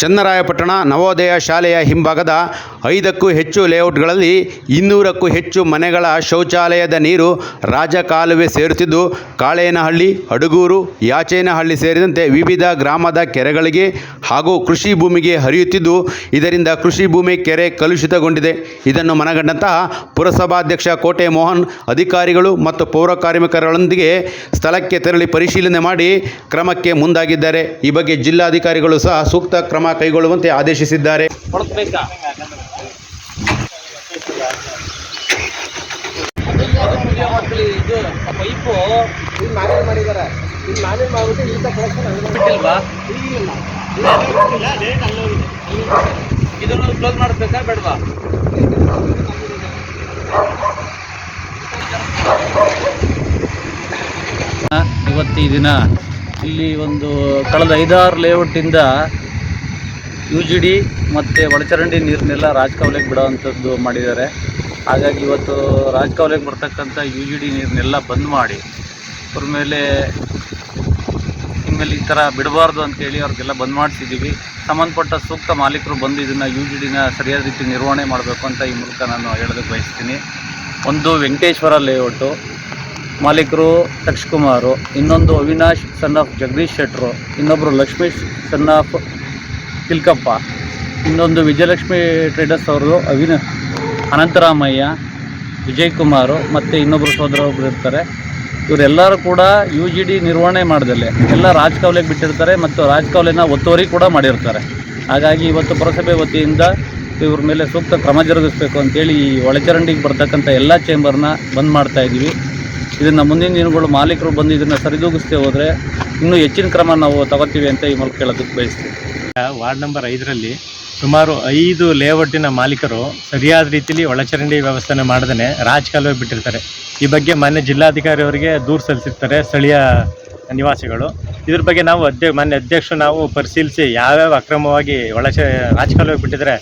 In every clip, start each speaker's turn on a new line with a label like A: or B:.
A: ಚನ್ನರಾಯಪಟ್ಟಣ ನವೋದಯ ಶಾಲೆಯ ಹಿಂಭಾಗದ ಐದಕ್ಕೂ ಹೆಚ್ಚು ಲೇಔಟ್ಗಳಲ್ಲಿ ಇನ್ನೂರಕ್ಕೂ ಹೆಚ್ಚು ಮನೆಗಳ ಶೌಚಾಲಯದ ನೀರು ರಾಜಕಾಲುವೆ ಸೇರುತ್ತಿದ್ದು, ಕಾಳೇನಹಳ್ಳಿ ಅಡುಗೂರು ಯಾಚೇನಹಳ್ಳಿ ಸೇರಿದಂತೆ ವಿವಿಧ ಗ್ರಾಮದ ಕೆರೆಗಳಿಗೆ ಹಾಗೂ ಕೃಷಿ ಭೂಮಿಗೆ ಹರಿಯುತ್ತಿದ್ದು, ಇದರಿಂದ ಕೃಷಿ ಭೂಮಿ ಕೆರೆ ಕಲುಷಿತಗೊಂಡಿದೆ. ಇದನ್ನು ಮನಗಂಡಂತಹ ಪುರಸಭಾಧ್ಯಕ್ಷ ಕೋಟೆ ಮೋಹನ್ ಅಧಿಕಾರಿಗಳು ಮತ್ತು ಪೌರ ಕಾರ್ಮಿಕರೊಂದಿಗೆ ಸ್ಥಳಕ್ಕೆ ತೆರಳಿ ಪರಿಶೀಲನೆ ಮಾಡಿ ಕ್ರಮಕ್ಕೆ ಮುಂದಾಗಿದ್ದಾರೆ. ಈ ಬಗ್ಗೆ ಜಿಲ್ಲಾಧಿಕಾರಿಗಳು ಸಹ ಸೂಕ್ತ ಕ್ರಮ ಕೈಗೊಳ್ಳುವಂತೆ ಆದೇಶಿಸಿದ್ದಾರೆ.
B: ಇವತ್ತಿ ಕ್ಲೋಸ್ ಮಾಡಬೇಕಾ ಬೇಡವಾ ಇವತ್ತು ದಿನ ಇಲ್ಲಿ ಒಂದು ಕಳೆದ ಐದಾರು ಲೇಔಟಿಂದ ಯು ಜಿ ಡಿ ಮತ್ತು ಒಳಚರಂಡಿ ನೀರನ್ನೆಲ್ಲ ಬಿಡೋ ಬಿಡೋವಂಥದ್ದು ಮಾಡಿದ್ದಾರೆ. ಹಾಗಾಗಿ ಇವತ್ತು ರಾಜಕಾವಲೆಗೆ ಬರ್ತಕ್ಕಂಥ ಯು ಜಿ ಡಿ ನೀರನ್ನೆಲ್ಲ ಬಂದ್ ಮಾಡಿ, ಅವ್ರ ಮೇಲೆ ಇನ್ಮೇಲೆ ಈ ಥರ ಬಿಡಬಾರ್ದು ಅಂತೇಳಿ ಅವ್ರಿಗೆಲ್ಲ ಬಂದ್ ಮಾಡಿಸಿದ್ದೀವಿ. ಸಂಬಂಧಪಟ್ಟ ಸೂಕ್ತ ಮಾಲೀಕರು ಬಂದು ಇದನ್ನು ಯು ಜಿ ಡಿನ ಸರಿಯಾದ ರೀತಿ ನಿರ್ವಹಣೆ ಮಾಡಬೇಕು ಅಂತ ಈ ಮೂಲಕ ನಾನು ಹೇಳೋದಕ್ಕೆ ಬಯಸ್ತೀನಿ. ಒಂದು ವೆಂಕಟೇಶ್ವರ ಲೇಔಟು, ಮಾಲೀಕರು ತಕ್ಷಕುಮಾರು ಇನ್ನೊಂದು ಅವಿನಾಶ್ ಸನ್ ಆಫ್ ಜಗದೀಶ್ ಶೆಟ್ರು ಇನ್ನೊಬ್ಬರು ಲಕ್ಷ್ಮೀಶ್ ಸನ್ ಆಫ್ ತಿಲ್ಕಪ್ಪ. ಇನ್ನೊಂದು ವಿಜಯಲಕ್ಷ್ಮಿ ಟ್ರೇಡರ್ಸ್ ಅವರು ಅವಿನ ಅನಂತರಾಮಯ್ಯ ವಿಜಯ್ ಕುಮಾರು ಮತ್ತು ಇನ್ನೊಬ್ಬರು ಸೋದರ ಒಬ್ಬರು ಇರ್ತಾರೆ. ಇವರೆಲ್ಲರೂ ಕೂಡ ಯು ಜಿ ಡಿ ನಿರ್ವಹಣೆ ಮಾಡ್ದಲೆ ಎಲ್ಲ ರಾಜಕಾವಲೆಗೆ ಬಿಟ್ಟಿರ್ತಾರೆ ಮತ್ತು ರಾಜಕಾವಲೆನ ಒತ್ತುವರಿ ಕೂಡ ಮಾಡಿರ್ತಾರೆ. ಹಾಗಾಗಿ ಇವತ್ತು ಪುರಸಭೆ ವತಿಯಿಂದ ಇವ್ರ ಮೇಲೆ ಸೂಕ್ತ ಕ್ರಮ ಜರುಗಿಸಬೇಕು ಅಂತೇಳಿ ಈ ಒಳಚರಂಡಿಗೆ ಬರ್ತಕ್ಕಂಥ ಎಲ್ಲ ಚೇಂಬರ್ನ ಬಂದ್ ಮಾಡ್ತಾ ಇದ್ದೀವಿ. ಇದನ್ನು ಮುಂದಿನ ದಿನಗಳು ಮಾಲೀಕರು ಬಂದು ಇದನ್ನು ಸರಿದೂಗಿಸ್ತೇ ಹೋದರೆ ಇನ್ನೂ ಹೆಚ್ಚಿನ ಕ್ರಮ ನಾವು ತಗೋತೀವಿ ಅಂತ ಈ ಮೂಲಕ ಕೇಳೋದಕ್ಕೆ ಬಯಸ್ತೀವಿ
C: ವಾರ್ಡ್ ನಂಬರ್ ಐದರಲ್ಲಿ ಸುಮಾರು ಐದು ಲೇಔಟಿನ ಮಾಲೀಕರು ಸರಿಯಾದ ರೀತಿಯಲ್ಲಿ ಒಳಚರಂಡಿ ವ್ಯವಸ್ಥೆನ ಮಾಡದೇ ರಾಜಕಾಲುವೆ ಬಿಟ್ಟಿರ್ತಾರೆ. ಈ ಬಗ್ಗೆ ಮಾನ್ಯ ಜಿಲ್ಲಾಧಿಕಾರಿ ಅವರಿಗೆ ದೂರು ಸಲ್ಲಿಸಿರ್ತಾರೆ ಸ್ಥಳೀಯ ನಿವಾಸಿಗಳು. ಇದ್ರ ಬಗ್ಗೆ ನಾವು ಅಧ್ಯ ಮಾನ್ಯ ಅಧ್ಯಕ್ಷರು ನಾವು ಪರಿಶೀಲಿಸಿ ಯಾವ್ಯಾವ ಅಕ್ರಮವಾಗಿ ಒಳಚ, ರಾಜಕಾಲುವೆ ಬಿಟ್ಟಿದ್ರೆ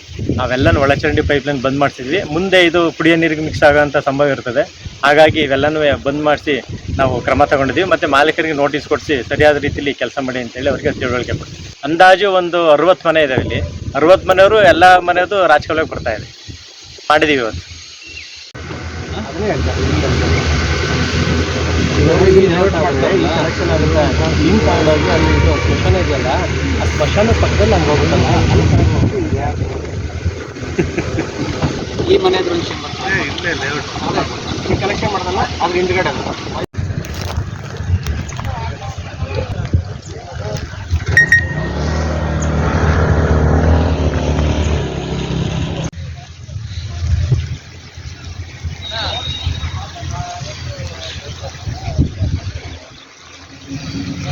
C: ಅವೆಲ್ಲನೂ ಒಳಚರಂಡಿ ಪೈಪ್ಲೈನ್ ಬಂದ್ ಮಾಡಿಸಿದ್ವಿ. ಮುಂದೆ ಇದು ಕುಡಿಯೋ ನೀರಿಗೆ ಮಿಕ್ಸ್ ಆಗೋಂಥ ಸಂಭವ ಇರ್ತದೆ. ಹಾಗಾಗಿ ಇವೆಲ್ಲನೂ ಬಂದ್ ಮಾಡಿಸಿ ನಾವು ಕ್ರಮ ತಗೊಂಡಿದ್ದೀವಿ ಮತ್ತು ಮಾಲೀಕರಿಗೆ ನೋಟಿಸ್ ಕೊಡಿಸಿ ಸರಿಯಾದ ರೀತಿಯಲ್ಲಿ ಕೆಲಸ ಮಾಡಿ ಅಂತೇಳಿ ಅವರಿಗೆ ತಿಳುವಳಿಕೆ ಕೊಡ್ತೀವಿ ಅಂದಾಜು ಒಂದು ಅರವತ್ತು ಮನೆ ಇದೆ ಇಲ್ಲಿ ಅರವತ್ತು ಮನೆಯವರು ಎಲ್ಲ ಮನೆಯದು ರಾಜಕಾಲುವೆ ಬರ್ತಾ ಇದೆ. ಮಾಡಿದ್ದೀವಿ ಇವತ್ತು.
D: ಈ ಕಲೆಕ್ಷನ್ ಆಗುತ್ತೆ. ಅಲ್ಲಿ ಇದು ಸ್ಮಶಾನ ಇದೆಯಲ್ಲ ಆ ಸ್ಮಶಾನ ಪಕ್ಕದಲ್ಲಿ ಹಂಗೆ ಹೋಗುತ್ತಲ್ಲ ಅಲ್ಲಿ?
B: ಈ ಮನೆ ಹತ್ರ
D: ಇಲ್ಲೇ ಲೇಔಟ್ ಕಲೆಕ್ಷನ್ ಮಾಡೋದಲ್ಲ ಅದ್ರ ಹಿಂದ್ಗಡೆ